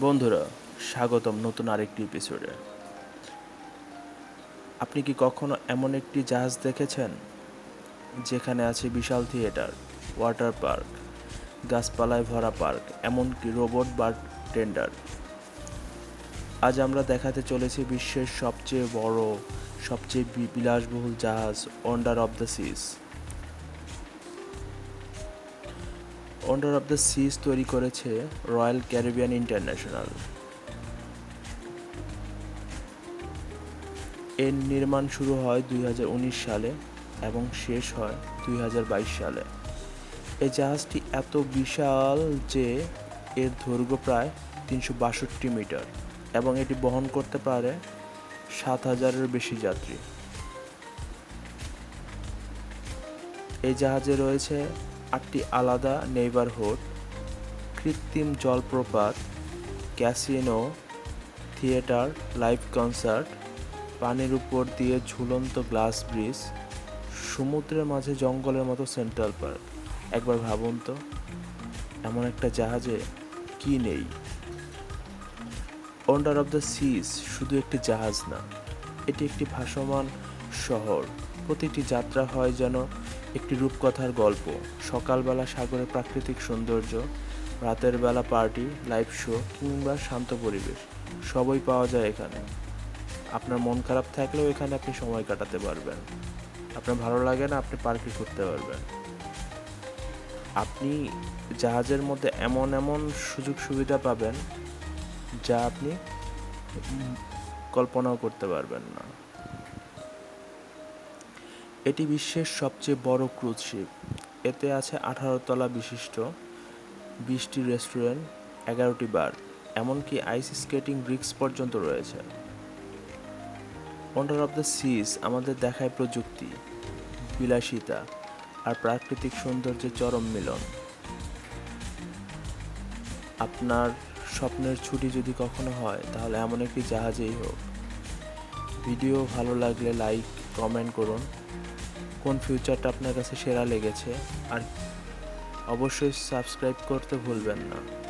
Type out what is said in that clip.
বন্ধুরা, স্বাগতম নতুন আরেকটি এপিসোডে আপনি কি কখনো এমন একটি জাহাজ দেখেছেন? যেখানে আছে বিশাল থিয়েটার, ওয়াটার পার্ক, গাছপালায় ভরা পার্ক, এমনকি রোবট বা টেন্ডার। আজ আমরা দেখাতে চলেছি বিশ্বের সবচেয়ে বড়, সবচেয়ে বিলাসবহুল জাহাজ Wonder of the Seas Wonder of the Seas তৈরি করেছে রয়্যাল ক্যারিবিয়ান ইন্টারন্যাশনাল এর নির্মাণ শুরু হয় দুই হাজার উনিশ সালে এবং শেষ হয় দুই হাজার বাইশ সালে। এই জাহাজটি এত বিশাল যে এর দৈর্ঘ্য প্রায় তিনশো বাষট্টি মিটার এবং এটি বহন করতে পারে সাত হাজারের বেশি যাত্রী। এই জাহাজে রয়েছে আটটি আলাদা নেইবারহুড কৃত্রিম জলপ্রপাত ক্যাসিনো থিয়েটার লাইভ কনসার্ট পানির উপর দিয়ে ঝুলন্ত গ্লাস ব্রিজ সমুদ্রের মাঝে জঙ্গলের মতো সেন্ট্রাল পার্ক একবার ভাবুন তো, এমন একটা জাহাজে কি নেই? ওন্ডার অফ দ্য সিজ শুধু একটি জাহাজ না, এটি একটি ভাসমান শহর। প্রতিটি যাত্রা হয় যেন একটি রূপকথার গল্প, সকালবেলা সাগরের প্রাকৃতিক সৌন্দর্য, রাতের বেলা পার্টি, লাইভ শো কিংবা শান্ত পরিবেশ, সবই পাওয়া যায় এখানে। আপনার মন খারাপ থাকলেও এখানে আপনি সময় কাটাতে পারবেন। আপনার ভালো লাগে না, আপনি পার্কে ঘুরতে পারবেন। আপনি জাহাজের মধ্যে এমন এমন সুযোগ সুবিধা পাবেন যা আপনি কল্পনাও করতে পারবেন না। এটি বিশ্বের সবচেয়ে বড় ক্রুজ শিপ। এতে আছে আঠারো তলা বিশিষ্ট, বিশটি রেস্টুরেন্ট, এগারোটি বার, এমনকি আইস স্কেটিং ব্রিক্স পর্যন্ত রয়েছে। ওয়ান্ডার অফ দ্য সিজ আমাদের দেখায় প্রযুক্তি, বিলাসিতা আর প্রাকৃতিক সৌন্দর্যের চরম মিলন। আপনার স্বপ্নের ছুটি যদি কখনো হয়, তাহলে এমন একটি জাহাজেই হোক। ভিডিও ভালো লাগলে লাইক, কমেন্ট করুন। কোন ফিউচারটা আপনার কাছে সেরা লেগেছে? আর অবশ্যই সাবস্ক্রাইব করতে ভুলবেন না।